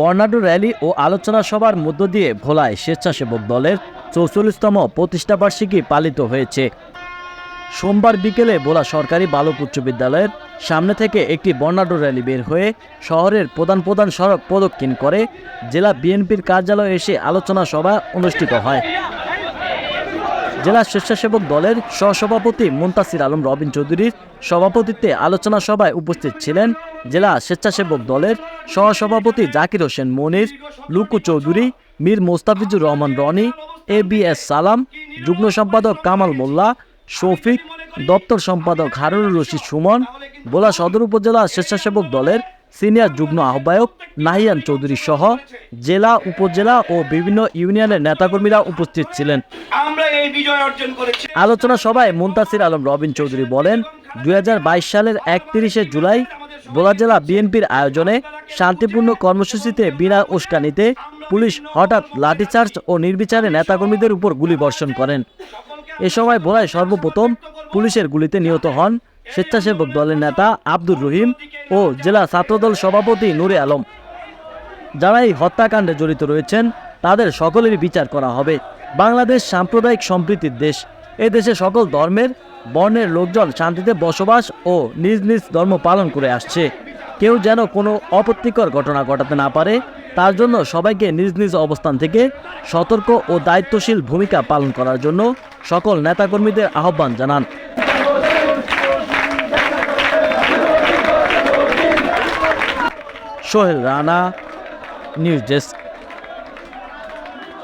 বর্ণাঢ্য র্যালি ও আলোচনা সভার মধ্য দিয়ে ভোলায় স্বেচ্ছাসেবক দলের চৌচল্লিশতম প্রতিষ্ঠাবার্ষিকী পালিত হয়েছে। সোমবার বিকেলে ভোলা সরকারি বালক উচ্চ বিদ্যালয়ের সামনে থেকে একটি বর্ণাঢ্য র্যালি বের হয়ে শহরের প্রধান প্রধান সড়ক প্রদক্ষিণ করে জেলা বিএনপির কার্যালয়ে এসে আলোচনা সভা অনুষ্ঠিত হয়। জেলা স্বেচ্ছাসেবক দলের সহসভাপতি মুন্তাসির আলম রবিন চৌধুরীর সভাপতিত্বে আলোচনা সভায় উপস্থিত ছিলেন জেলা স্বেচ্ছাসেবক দলের সহসভাপতি Zakir Hossain Monir, Luku Chowdhury, Mir Mostafizur Rahman Roni, A B S Salam, যুগ্ম সম্পাদক কামাল মোল্লা শফিক দপ্তর সম্পাদক হারুনুর রশিদ সুমন ভোলা সদর উপজেলা স্বেচ্ছাসেবক দলের সিনিয়র যুগ্ম আহ্বায়ক নাহিয়ান চৌধুরী সহ জেলা উপজেলা ও বিভিন্ন ইউনিয়নের নেতাকর্মীরা উপস্থিত ছিলেন। আমরা এই বিজয় অর্জন করেছি। আলোচনা সভায় মুন্তাসির আলম রবিন চৌধুরী বলেন দুই হাজার বাইশ সালের একত্রিশে জুলাই ভোলা জেলা বিএনপির আয়োজনে শান্তিপূর্ণ কর্মসূচিতে বিনা উস্কানিতে পুলিশ হঠাৎ লাঠিচার্জ ও নির্বিচারে নেতাকর্মীদের উপর গুলি বর্ষণ করেন। এ সময় ভোলায় সর্বপ্রথম পুলিশের গুলিতে নিহত হন স্বেচ্ছাসেবক দলের নেতা আব্দুর রহিম ও জেলা ছাত্রদল সভাপতি নুরে আলম। যারা এই হত্যাকাণ্ডে জড়িত রয়েছেন, তাদের সকলেরই বিচার করা হবে। বাংলাদেশ সাম্প্রদায়িক সম্প্রীতির দেশ। এ দেশে সকল ধর্মের, বর্ণের লোকজন শান্তিতে বসবাস ও নিজ নিজ ধর্ম পালন করে আসছে। কেউ যেন কোনো অপ্রীতিকর ঘটনা ঘটাতে না পারে তার জন্য সবাইকে নিজ নিজ অবস্থান থেকে সতর্ক ও দায়িত্বশীল ভূমিকা পালন করার জন্য সকল নেতাকর্মীদের আহ্বান জানান। Sohel Rana, news desk.